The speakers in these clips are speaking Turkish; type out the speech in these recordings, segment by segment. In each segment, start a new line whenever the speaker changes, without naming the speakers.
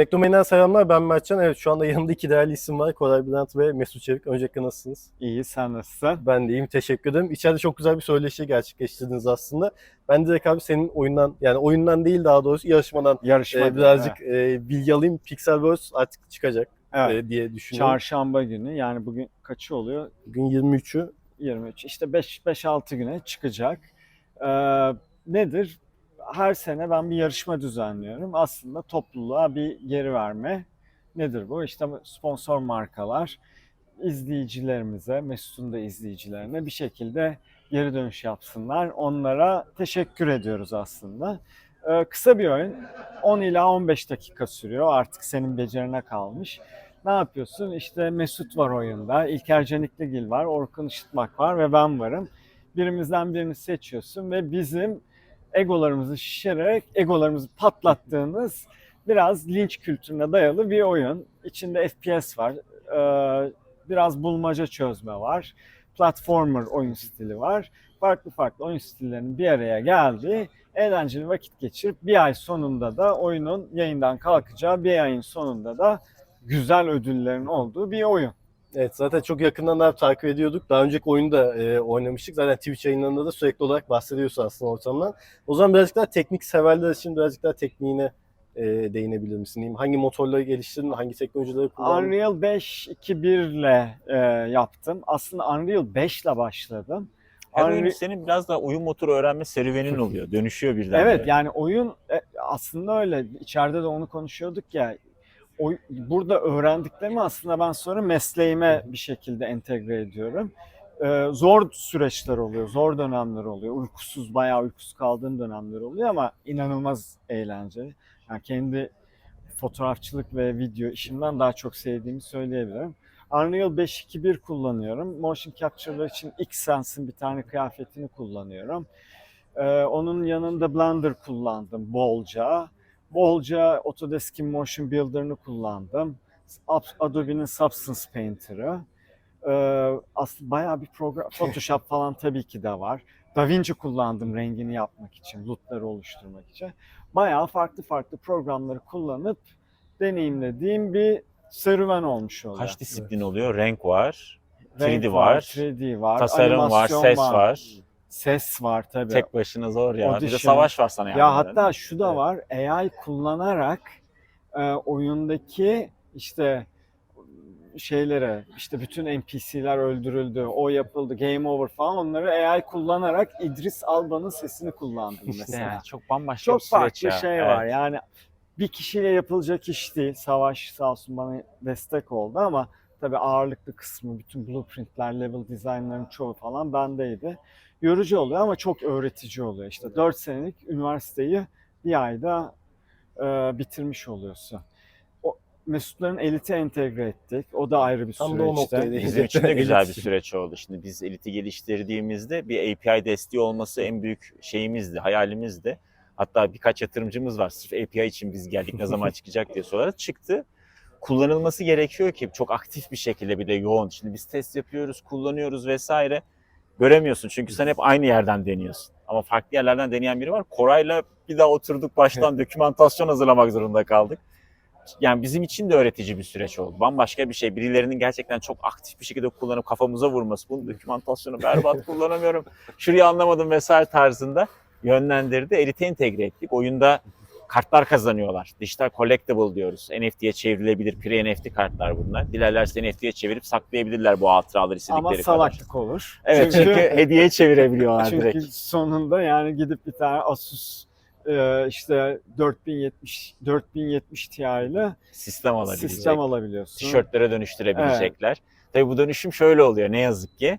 Teknomanya'dan selamlar ben Mertcan. Evet şu anda yanımda iki değerli isim var. Koray Bülent ve Mesut Çevik. Öncelikle nasılsınız?
İyi, sen nasılsın?
Ben de iyiyim teşekkür ederim. İçeride çok güzel bir söyleşi gerçekleştirdiniz aslında. Ben direkt abi senin oyundan yani oyundan değil daha doğrusu yarışmadan
Yarışma
e, birazcık e, bilgi alayım. Pixelverse artık çıkacak
Evet.
e, diye düşünüyorum.
Çarşamba günü yani bugün kaçı oluyor?
Bugün 23'ü
23. İşte 5-6 güne çıkacak. Ee, nedir? Her sene ben bir yarışma düzenliyorum. Aslında topluluğa bir geri verme. Nedir bu? İşte sponsor markalar izleyicilerimize, Mesut'un da izleyicilerine bir şekilde geri dönüş yapsınlar. Onlara teşekkür ediyoruz aslında. Ee, kısa bir oyun. 10 ila 15 dakika sürüyor. Artık senin becerine kalmış. Ne yapıyorsun? İşte Mesut var oyunda, İlker Canikligil var, Orkun Işıtmak var ve ben varım. Birimizden birini seçiyorsun ve bizim egolarımızı şişirerek egolarımızı patlattığımız biraz linç kültürüne dayalı bir oyun. İçinde FPS var, ee, biraz bulmaca çözme var, platformer oyun stili var. Farklı farklı oyun stillerinin bir araya geldiği eğlenceli vakit geçirip bir ay sonunda da oyunun yayından kalkacağı bir ayın sonunda da güzel ödüllerin olduğu bir oyun.
Evet zaten çok yakından da takip ediyorduk. Daha önceki oyunu da e, oynamıştık. Zaten Twitch yayınlarında da sürekli olarak bahsediyorsun aslında ortamdan. O zaman birazcık daha teknik severler için birazcık daha tekniğine e, değinebilir misin? diyeyim? Hangi motorları geliştirdin? Hangi teknolojileri kullandın?
Unreal 5 2.1 ile e, yaptım. Aslında Unreal 5 ile başladım.
Her
Unreal-
oyun senin biraz daha oyun motoru öğrenme serüvenin oluyor. Dönüşüyor birden.
Evet yani oyun e, aslında öyle. İçeride de onu konuşuyorduk ya. Oy, burada öğrendiklerimi aslında ben sonra mesleğime bir şekilde entegre ediyorum. Ee, zor süreçler oluyor, zor dönemler oluyor. Uykusuz, bayağı uykusuz kaldığım dönemler oluyor ama inanılmaz eğlenceli. Yani kendi fotoğrafçılık ve video işimden daha çok sevdiğimi söyleyebilirim. Unreal 5.2.1 kullanıyorum. Motion Capture'lar için Xsense'in bir tane kıyafetini kullanıyorum. Ee, onun yanında Blender kullandım bolca. Bolca Autodesk'in Motion Builder'ını kullandım. Adobe'nin Substance Painter'ı. Ee, aslında bayağı bir program, Photoshop falan tabii ki de var. DaVinci kullandım rengini yapmak için, lootları oluşturmak için. Bayağı farklı farklı programları kullanıp deneyimlediğim bir serüven olmuş oluyor.
Kaç disiplin oluyor? Renk var,
Renk
3D var,
3D var,
tasarım var, ses var.
Ses var tabii.
Tek başına zor ya. Bir de
Audition.
savaş var sana yani.
Ya hatta şu da var. AI kullanarak e, oyundaki işte şeylere işte bütün NPC'ler öldürüldü, o yapıldı, game over falan onları AI kullanarak İdris Alba'nın sesini kullandım mesela.
Yani çok bambaşka
Çok
bir süreç
farklı
ya.
şey
Evet.
var. Yani bir kişiyle yapılacak iş değil. Savaş sağ olsun bana destek oldu ama tabii ağırlıklı kısmı, bütün blueprintler, level designların çoğu falan bendeydi. Yorucu oluyor ama çok öğretici oluyor. İşte 4 senelik üniversiteyi bir ayda e, bitirmiş oluyorsun. O, Mesutların elite entegre ettik. O da ayrı bir
Tam da o noktaya.
Bizim için de güzel bir süreç oldu. Şimdi biz Elite'i geliştirdiğimizde bir API desteği olması en büyük şeyimizdi, hayalimizdi. Hatta birkaç yatırımcımız var. Sırf API için biz geldik ne zaman çıkacak diye sorarak çıktı. Kullanılması gerekiyor ki çok aktif bir şekilde bir de yoğun. Şimdi biz test yapıyoruz, kullanıyoruz vesaire. Göremiyorsun çünkü sen hep aynı yerden deniyorsun. Ama farklı yerlerden deneyen biri var. Koray'la bir daha oturduk baştan dokümantasyon hazırlamak zorunda kaldık. Yani bizim için de öğretici bir süreç oldu. Bambaşka bir şey. Birilerinin gerçekten çok aktif bir şekilde kullanıp kafamıza vurması. Bunun dokümantasyonu berbat kullanamıyorum. Şurayı anlamadım vesaire tarzında yönlendirdi. Elite entegre ettik. Oyunda kartlar kazanıyorlar. Dijital collectible diyoruz. NFT'ye çevrilebilir pre-NFT kartlar bunlar. Dilerlerse NFT'ye çevirip saklayabilirler bu hatıraları istedikleri
Ama
kadar.
salaklık olur.
Evet çünkü, hediye çevirebiliyorlar
Çünkü
direkt.
sonunda yani gidip bir tane Asus e, işte 4070 4070 Ti ile
Sistem alabilecek.
sistem alabiliyorsun.
tişörtlere dönüştürebilecekler. Tabii bu dönüşüm şöyle oluyor ne yazık ki.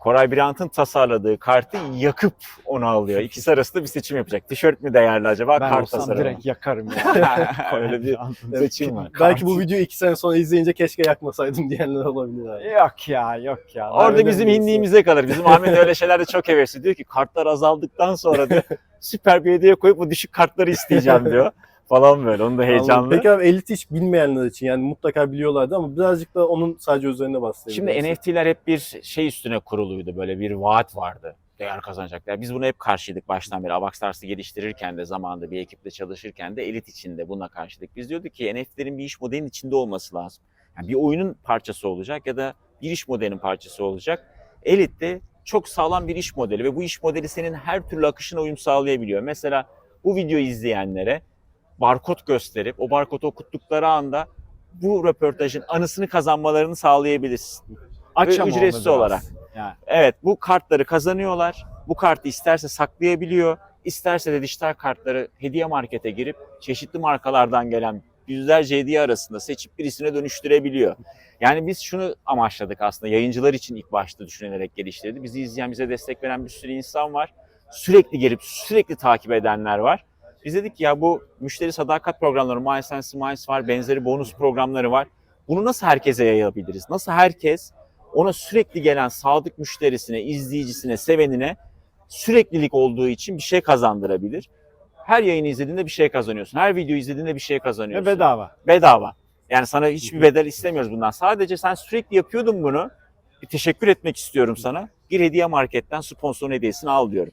Koray Bryant'ın tasarladığı kartı yakıp onu alıyor. İkisi arasında bir seçim yapacak. Tişört mü değerli acaba?
Ben
kart
olsam
tasarımı.
direkt yakarım ya.
Öyle bir seçim var.
Belki bu videoyu iki sene sonra izleyince keşke yakmasaydım diyenler olabilir abi.
yok ya yok ya.
Orada
Öyle
bizim
değilse.
hinliğimize kalır. Bizim Ahmet öyle şeylerde çok hevesli. Diyor ki kartlar azaldıktan sonra diyor süper bir hediye koyup bu düşük kartları isteyeceğim diyor. Falan böyle. Onun da
Anladım.
heyecanlı.
Peki abi Elite hiç bilmeyenler için yani mutlaka biliyorlardı ama birazcık da onun sadece üzerine bahsedelim.
Şimdi NFT'ler hep bir şey üstüne kuruluydu. Böyle bir vaat vardı. değer kazanacaklar. Biz buna hep karşıydık baştan beri. Avaxstars'ı geliştirirken de zamanında bir ekiple çalışırken de elit içinde buna karşıydık. Biz diyorduk ki NFT'lerin bir iş modelinin içinde olması lazım. Yani bir oyunun parçası olacak ya da bir iş modelinin parçası olacak. Elit de çok sağlam bir iş modeli ve bu iş modeli senin her türlü akışına uyum sağlayabiliyor. Mesela bu videoyu izleyenlere barkod gösterip o barkodu okuttukları anda bu röportajın anısını kazanmalarını sağlayabilirsin.
Aç onu
ücretsiz olarak.
Yani.
Evet bu kartları kazanıyorlar. Bu kartı isterse saklayabiliyor. isterse de dijital kartları hediye markete girip çeşitli markalardan gelen yüzlerce hediye arasında seçip birisine dönüştürebiliyor. Yani biz şunu amaçladık aslında yayıncılar için ilk başta düşünülerek geliştirdi. Bizi izleyen, bize destek veren bir sürü insan var. Sürekli gelip sürekli takip edenler var. Biz dedik ki ya bu müşteri sadakat programları, MySense, Miles var, benzeri bonus programları var. Bunu nasıl herkese yayabiliriz? Nasıl herkes ona sürekli gelen sadık müşterisine, izleyicisine, sevenine süreklilik olduğu için bir şey kazandırabilir. Her yayını izlediğinde bir şey kazanıyorsun. Her video izlediğinde bir şey
Ve
kazanıyorsun.
bedava.
Bedava. Yani sana hiçbir bedel istemiyoruz bundan. Sadece sen sürekli yapıyordun bunu. Bir teşekkür etmek istiyorum sana. Bir hediye marketten sponsorun hediyesini al diyorum.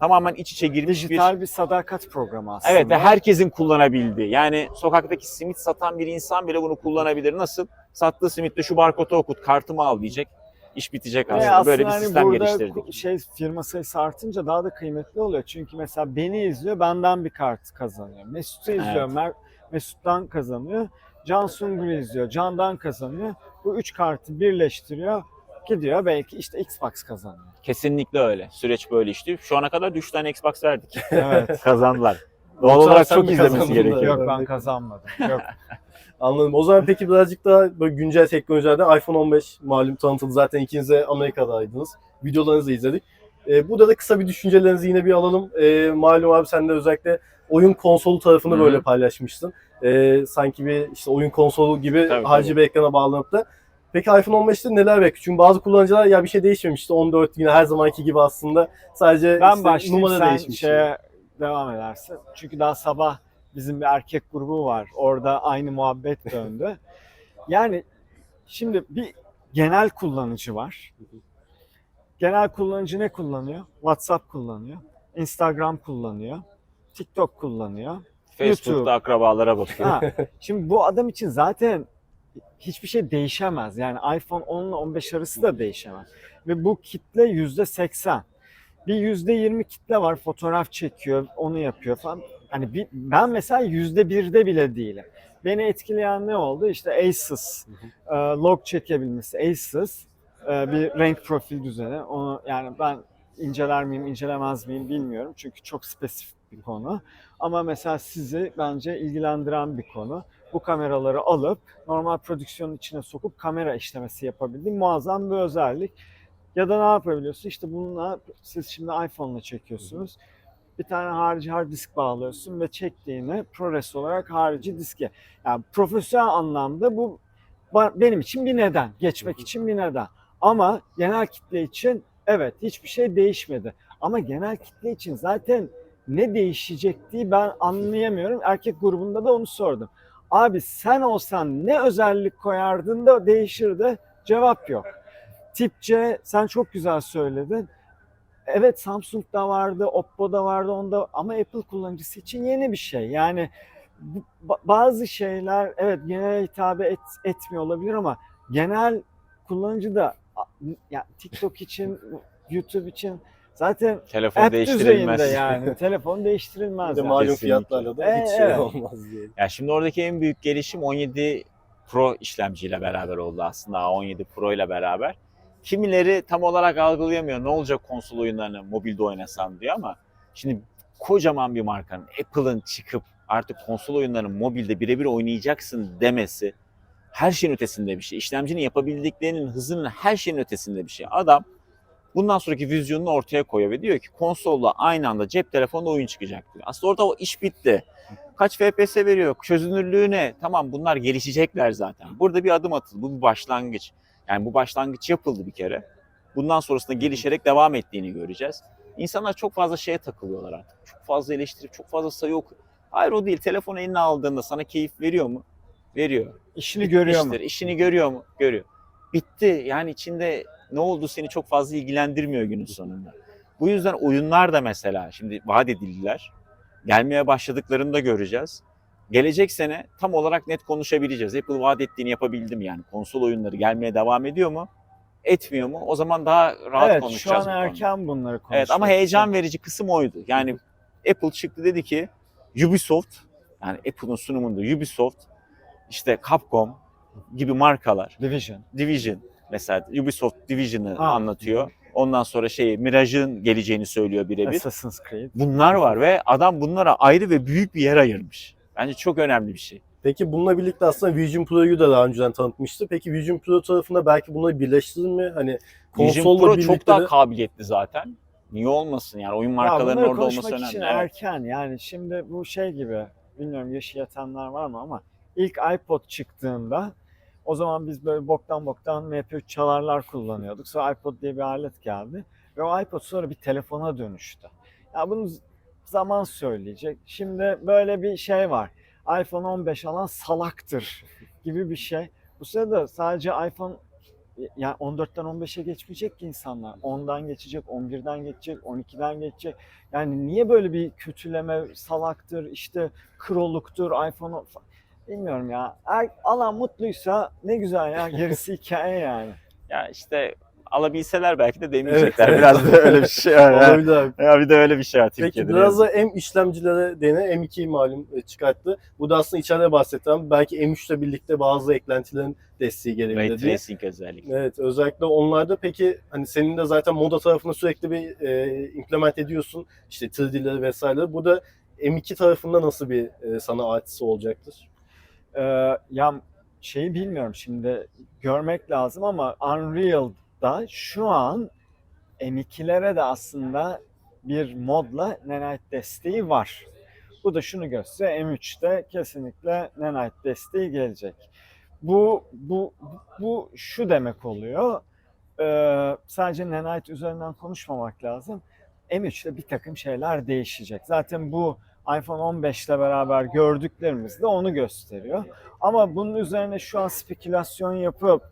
Tamamen iç içe girmiş bir
Dijital bir sadakat programı aslında.
Evet ve herkesin kullanabildiği. Yani sokaktaki simit satan bir insan bile bunu kullanabilir. Nasıl? Sattığı simitte şu barkodu okut, kartımı al diyecek. İş bitecek
Ve
aslında. Böyle bir
hani
sistem
burada
geliştirdik.
Şey firma sayısı artınca daha da kıymetli oluyor. Çünkü mesela beni izliyor, benden bir kart kazanıyor. Mesut'u izliyor, Mer- Mesut'tan kazanıyor. Can Sungur'u izliyor, Can'dan kazanıyor. Bu üç kartı birleştiriyor. Gidiyor belki işte Xbox kazanıyor.
Kesinlikle öyle. Süreç böyle işliyor. Şu ana kadar 3 tane Xbox verdik.
Evet.
Kazandılar. Doğal olarak çok izlemesi gerekiyor.
Yok ben kazanmadım. Yok.
Anladım. O zaman peki birazcık daha böyle güncel teknolojilerde iPhone 15 malum tanıtıldı. Zaten ikiniz de Amerika'daydınız. Videolarınızı izledik. Ee, burada da kısa bir düşüncelerinizi yine bir alalım. Ee, malum abi sen de özellikle oyun konsolu tarafını
Hı hı.
böyle paylaşmıştın. Ee, sanki bir işte oyun konsolu gibi
Tabii,
harcı
tabii.
bir ekrana bağlanıp da Peki iPhone 15'te neler bekliyor? Çünkü bazı kullanıcılar ya bir şey değişmemişti. 14 yine her zamanki gibi aslında sadece
Ben
işte numara
sen
değişmiş.
şeye devam edersin. Çünkü daha sabah bizim bir erkek grubu var. Orada aynı muhabbet döndü. yani şimdi bir genel kullanıcı var. Genel kullanıcı ne kullanıyor? WhatsApp kullanıyor. Instagram kullanıyor. TikTok kullanıyor.
Facebook'ta
YouTube.
akrabalara bakıyor.
Ha, şimdi bu adam için zaten hiçbir şey değişemez. Yani iPhone 10 ile 15 arası da değişemez. Ve bu kitle yüzde 80. Bir yüzde 20 kitle var fotoğraf çekiyor, onu yapıyor falan. Hani bir, ben mesela yüzde birde bile değilim. Beni etkileyen ne oldu? İşte Asus, e, log çekebilmesi, Asus e, bir renk profil düzeni. Onu yani ben inceler miyim, incelemez miyim bilmiyorum. Çünkü çok spesifik bir konu. Ama mesela sizi bence ilgilendiren bir konu. Bu kameraları alıp normal prodüksiyonun içine sokup kamera işlemesi yapabildiğim muazzam bir özellik. Ya da ne yapabiliyorsun? İşte bununla siz şimdi iPhone'la çekiyorsunuz. Bir tane harici hard disk bağlıyorsun ve çektiğini ProRes olarak harici diske. Yani profesyonel anlamda bu benim için bir neden. Geçmek için bir neden. Ama genel kitle için evet hiçbir şey değişmedi. Ama genel kitle için zaten ne değişecektiği ben anlayamıyorum. Erkek grubunda da onu sordum. Abi sen olsan ne özellik koyardın da değişirdi? Cevap yok. Tip C sen çok güzel söyledin. Evet Samsung'da vardı, Oppo'da vardı onda ama Apple kullanıcısı için yeni bir şey. Yani bazı şeyler evet genel hitap et, etmiyor olabilir ama genel kullanıcı da a- ya TikTok için, YouTube için zaten
Telefon
app
değiştirilmez.
düzeyinde yani. Telefon değiştirilmez.
Bir de
yani.
malum fiyatlarla da
Evet,
hiç şey
evet.
olmaz diye.
Ya şimdi oradaki en büyük gelişim 17 Pro işlemciyle beraber oldu aslında. A17 Pro ile beraber. Kimileri tam olarak algılayamıyor. Ne olacak konsol oyunlarını mobilde oynasam diyor ama şimdi kocaman bir markanın Apple'ın çıkıp artık konsol oyunlarını mobilde birebir oynayacaksın demesi her şeyin ötesinde bir şey. İşlemcinin yapabildiklerinin hızının her şeyin ötesinde bir şey. Adam bundan sonraki vizyonunu ortaya koyuyor ve diyor ki konsolla aynı anda cep telefonunda oyun çıkacak diyor. Aslında orada o iş bitti. Kaç FPS veriyor, çözünürlüğü ne? Tamam bunlar gelişecekler zaten. Burada bir adım atıldı. Bu bir başlangıç. Yani bu başlangıç yapıldı bir kere. Bundan sonrasında gelişerek devam ettiğini göreceğiz. İnsanlar çok fazla şeye takılıyorlar artık. Çok fazla eleştirip çok fazla sayı oku. Hayır o değil. Telefonu eline aldığında sana keyif veriyor mu? Veriyor.
İşini görüyor mu?
İştir, işini görüyor mu? Görüyor. Bitti. Yani içinde ne oldu seni çok fazla ilgilendirmiyor günün sonunda. Bu yüzden oyunlar da mesela şimdi vaat edildiler. Gelmeye başladıklarını da göreceğiz. Gelecek sene tam olarak net konuşabileceğiz. Apple vaat ettiğini yapabildim yani. Konsol oyunları gelmeye devam ediyor mu? Etmiyor mu? O zaman daha rahat
evet şu
konuşacağız.
an
bu konuda.
erken bunları konuşmak.
Evet ama heyecan verici kısım oydu. Yani Apple çıktı dedi ki Ubisoft yani Apple'ın sunumunda Ubisoft işte Capcom gibi markalar
Division.
Division mesela Ubisoft Division'ı
Ha.
anlatıyor. Ondan sonra şey Mirage'ın geleceğini söylüyor birebir.
Assassin's Creed.
Bunlar var ve adam bunlara ayrı ve büyük bir yer ayırmış. Bence çok önemli bir şey.
Peki bununla birlikte aslında Vision Pro'yu da daha önceden tanıtmıştı. Peki Vision Pro tarafında belki bunları birleştirir mi? Hani
Vision Pro
birlikte
çok daha
de-
kabiliyetli zaten. Niye olmasın yani oyun
Ya
markalarının
bunları
orada olması önemli.
için erken yani şimdi bu şey gibi bilmiyorum yaşı yetenler var mı ama ilk iPod çıktığında o zaman biz böyle boktan boktan MP3 çalarlar kullanıyorduk. Sonra iPod diye bir alet geldi ve o iPod sonra bir telefona dönüştü. Ya bunu zaman söyleyecek. Şimdi böyle bir şey var. iPhone 15 alan salaktır gibi bir şey. Bu sırada sadece iPhone yani 14'ten 15'e geçmeyecek ki insanlar. 10'dan geçecek, 11'den geçecek, 12'den geçecek. Yani niye böyle bir kötüleme salaktır, işte kroluktur, iPhone bilmiyorum ya. Er, alan mutluysa ne güzel ya gerisi hikaye yani.
Ya işte alabilseler belki de demeyecekler.
Evet,
Biraz da öyle bir şey var. ya.
Olabilir abi.
Ya bir de öyle bir şey var
Peki
Türkiye'de.
biraz da M işlemcilere dene M2'yi malum e, çıkarttı. Bu da aslında içeride bahsetti ama belki M3 ile birlikte bazı eklentilerin desteği
Ray
gelebilir diye.
Tracing özellikle.
Evet özellikle onlarda peki hani senin de zaten moda tarafında sürekli bir e, implement ediyorsun işte 3D'leri vesaire. Bu da M2 tarafında nasıl bir e, sana artısı olacaktır?
Ee, ya şeyi bilmiyorum şimdi görmek lazım ama Unreal'da şu an M2'lere de aslında bir modla Nanite desteği var. Bu da şunu gösteriyor. M3'te kesinlikle Nanite desteği gelecek. Bu bu bu şu demek oluyor. Ee, sadece Nanite üzerinden konuşmamak lazım. M3'te bir takım şeyler değişecek. Zaten bu iPhone 15 ile beraber gördüklerimiz de onu gösteriyor. Ama bunun üzerine şu an spekülasyon yapıp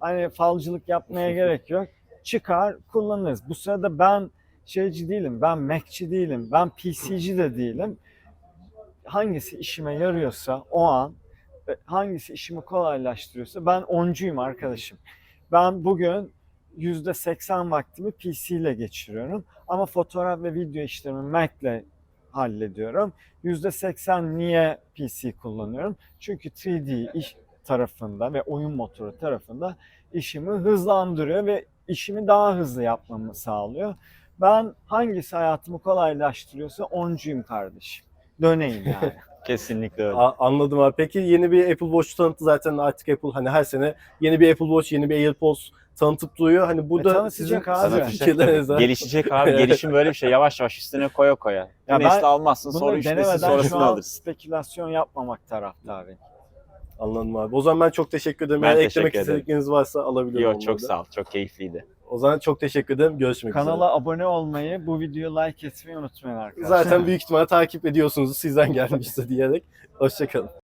hani falcılık yapmaya gerek yok. Çıkar kullanırız. Bu sırada ben şeyci değilim, ben Mac'ci değilim, ben PC'ci de değilim. Hangisi işime yarıyorsa o an, e, hangisi işimi kolaylaştırıyorsa ben oncuyum arkadaşım. Ben bugün %80 vaktimi PC ile geçiriyorum. Ama fotoğraf ve video işlerimi Mac ile hallediyorum. %80 niye PC kullanıyorum? Çünkü 3D iş tarafında ve oyun motoru tarafında işimi hızlandırıyor ve işimi daha hızlı yapmamı sağlıyor. Ben hangisi hayatımı kolaylaştırıyorsa oncuyum kardeşim. Döneyim yani.
Kesinlikle öyle.
A- anladım abi. Peki yeni bir Apple Watch tanıttı zaten artık Apple hani her sene yeni bir Apple Watch, yeni bir AirPods tanıtıp duruyor. Hani bu
E,
da sizin
abi.
Fikirleriniz.
Gelişecek abi. Gelişim böyle bir şey. Yavaş yavaş üstüne koya koya.
Ya ben
nesli almazsın sonra üç sonrasını alırsın.
spekülasyon yapmamak taraftarıyım.
Anladım abi. O zaman ben çok teşekkür ederim.
Ben
Eğer
teşekkür
eklemek
ederim.
istedikleriniz varsa alabilirim.
Yok çok sağ ol. Çok keyifliydi.
O zaman çok teşekkür ederim. Görüşmek üzere.
Kanala abone olmayı, bu videoyu like etmeyi unutmayın arkadaşlar.
Zaten büyük ihtimalle takip ediyorsunuz sizden gelmişti diyerek. Hoşçakalın.